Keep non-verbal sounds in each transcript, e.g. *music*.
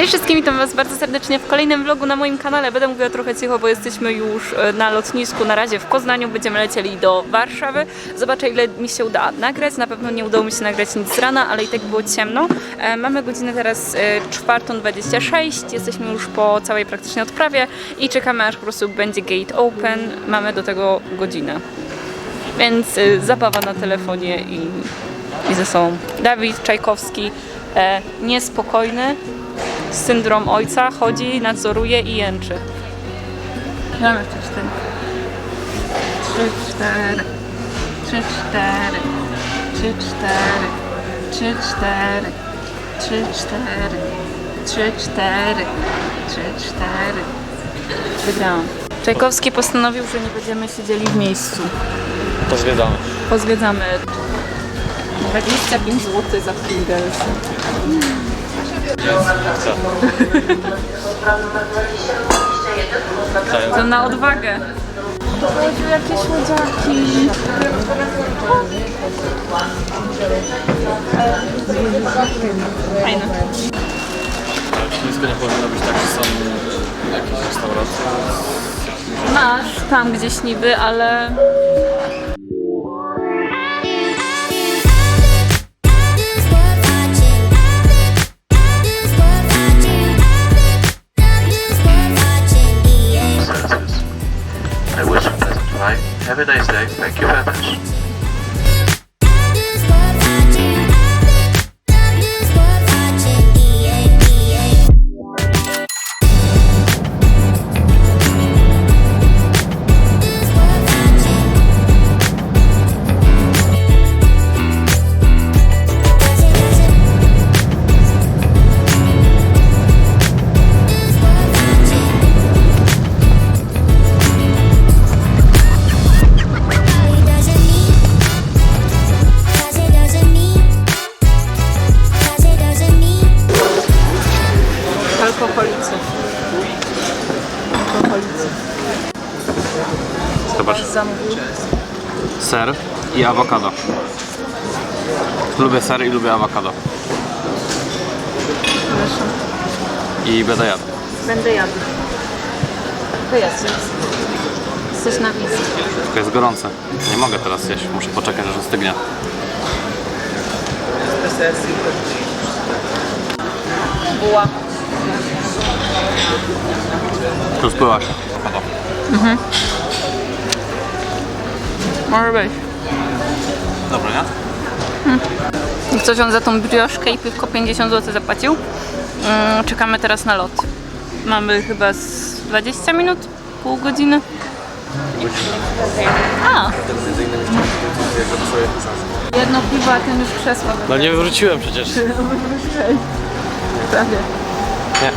Cześć wszystkim, witam Was bardzo serdecznie w kolejnym vlogu na moim kanale. Będę mówiła trochę cicho, bo jesteśmy już e, na lotnisku na razie w Poznaniu. Będziemy lecieli do Warszawy. Zobaczę ile mi się uda nagrać. Na pewno nie udało mi się nagrać nic z rana, ale i tak było ciemno. E, Mamy godzinę teraz e, 4.26. Jesteśmy już po całej praktycznie odprawie i czekamy aż po prostu będzie gate open. Mamy do tego godzinę. Więc zabawa na telefonie i, i ze sobą. Dawid Czajkowski, e, niespokojny, syndrom ojca, chodzi, nadzoruje i jęczy. Mamy jeszcze cztery. Trzy, cztery. Trzy, cztery. Trzy, cztery. Trzy, cztery. Trzy, cztery. Trzy, cztery. Trzy, cztery. Wygrałam. Czajkowski postanowił, że nie będziemy siedzieli w miejscu. To zwiedzamy. Pozwiedzamy 25 zł za Pringles. Co? To na odwagę. Chodzi jakieś łodziaki. Fajne. Ale w Chińsku nie powinno być tak, że są jakieś restauracje. Masz tam gdzieś niby, ale Have a nice day. Thank you very much. Zamówił. Ser i awokado. Lubię ser i lubię awokado. Proszę. I będę jadł. Będę jadł. To jest. Jesteś na wizji. Tylko jest gorące. Nie mogę teraz jeść. Muszę poczekać, aż ostygnie. Buła. Tu spływa się. Awokado. Może być. Dobra, nie? I Ktoś on za tą brioszkę i piwko 50 zł zapłacił. Mm, czekamy teraz na lot. Mamy chyba z 20 minut, pół godziny. A! Jedno piwo, a ten już krzesło. No nie wywróciłem przecież. *laughs* Prawie. Nie.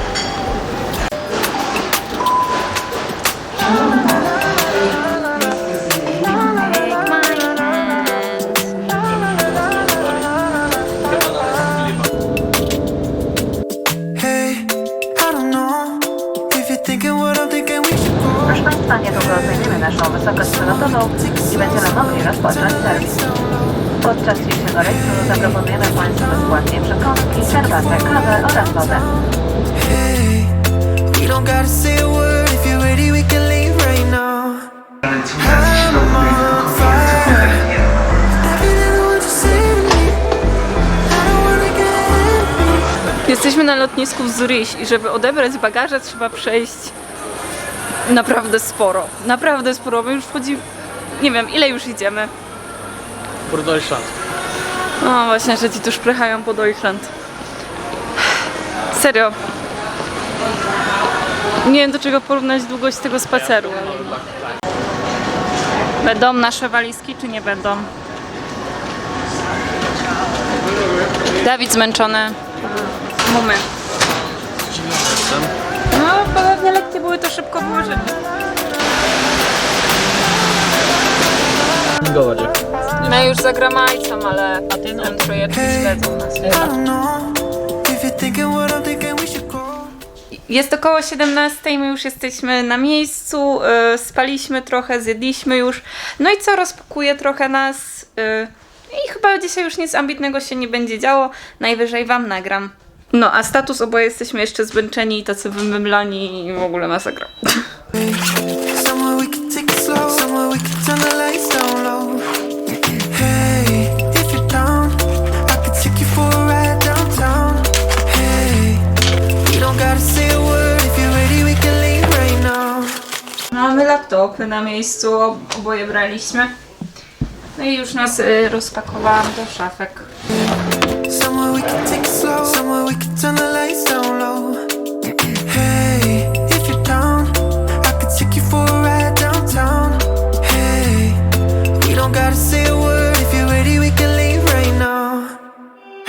Państwa, niedługo zajmiemy naszą wysokość wylotową i będziemy mogli rozpocząć serwis. Podczas dzisiejszego rejsu zaproponujemy Państwu bezpłatnie przekąski, herbatę, kawę oraz wodę. Hey, we don't gotta say a word. If you're ready, we can leave right now. I'm on fire. Everything I want you say to me. I don't wanna get Jesteśmy na lotnisku w Zurich i żeby odebrać bagaże trzeba przejść naprawdę sporo. Naprawdę sporo. My już wchodzi... Nie wiem, ile już idziemy. Für Deutschland. No właśnie, że ci tu szprychają po Deutschland. Serio. Nie wiem do czego porównać długość tego spaceru. Będą nasze walizki, czy nie będą? Dawid zmęczony. Mumy. No, pewnie lekkie były, to szybko wyłożyli. Goładzie. My już za gramajcą, ale ten trójeczki śledzą nas. Jest około 17, my już jesteśmy na miejscu, y, spaliśmy trochę, zjedliśmy już. No i co, rozpakuje trochę nas. y, I chyba dzisiaj już nic ambitnego się nie będzie działo. Najwyżej Wam nagram. No, a status oboje jesteśmy jeszcze zmęczeni i tacy wymymlani i w ogóle masakra. Mamy laptopy na miejscu, ob- oboje braliśmy. No i już nas y, rozpakowałam do szafek. we can take it slow. Somewhere we can turn the lights down low.